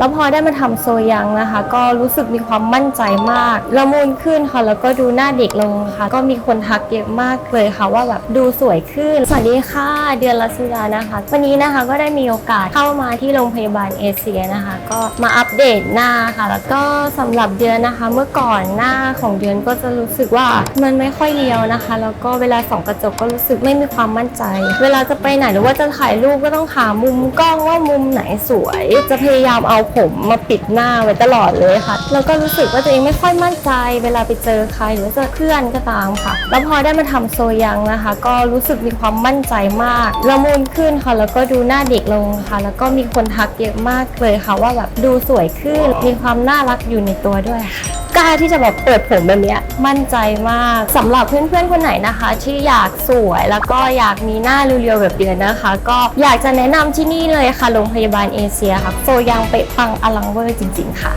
แล้วพอได้มาทำโซยังนะคะ ก็รู้สึกมีความมั่นใจมากละมุนขึ้นค่ะแล้วก็ดูหน้าเด็กลงค่ะ ก็มีคนทักเยอะมากเลยค่ะว่าแบบดูสวยขึ้น สวัสดีค่ะเดือนรัศดานะคะ วันนี้นะคะก็ได้มีโอกาสเข้ามาที่โรงพยาบาลเอเชียนะคะ ก็มาอัปเดตหน้าค่ะ แล้วก็สำหรับเดือนนะคะ เมื่อก่อนหน้าของเดือนก็จะรู้สึกว่ามันไม่ค่อยเรียวนะคะ แล้วก็เวลาส่องกระจกก็รู้สึกไม่มีความมั่นใจ เวลาจะไปไหนหรือว่าจะถ่ายรูปก็ต้องหามุมกล้องว่ามุมไหนสวย จะพยายามเอาผมมาปิดหน้าไว้ตลอดเลยค่ะ แล้วก็รู้สึกว่าตัวเองไม่ค่อยมั่นใจ เวลาไปเจอใครหรือว่าเจอเพื่อนก็ตามค่ะ แล้วพอได้มาทำโซยังนะคะ ก็รู้สึกมีความมั่นใจมากละมุนขึ้นค่ะแล้วก็ดูหน้าเด็กลงค่ะ แล้วก็มีคนทักเยอะมากเลยค่ะ ว่าแบบดูสวยขึ้นมีความน่ารักอยู่ในตัวด้วยค่ะ กล้าที่จะแบบเปิดผมแบบเนี้ยมั่นใจมากสำหรับเพื่อนๆคนไหนนะคะ ที่อยากสวยแล้วก็อยากมีหน้าเรียวๆแบบเดือนนะคะ ก็อยากจะแนะนำที่นี่เลยค่ะโรงพยาบาลเอเชียค่ะโซยังเป๊ะปังอลังเวอร์จริง ๆ ค่ะ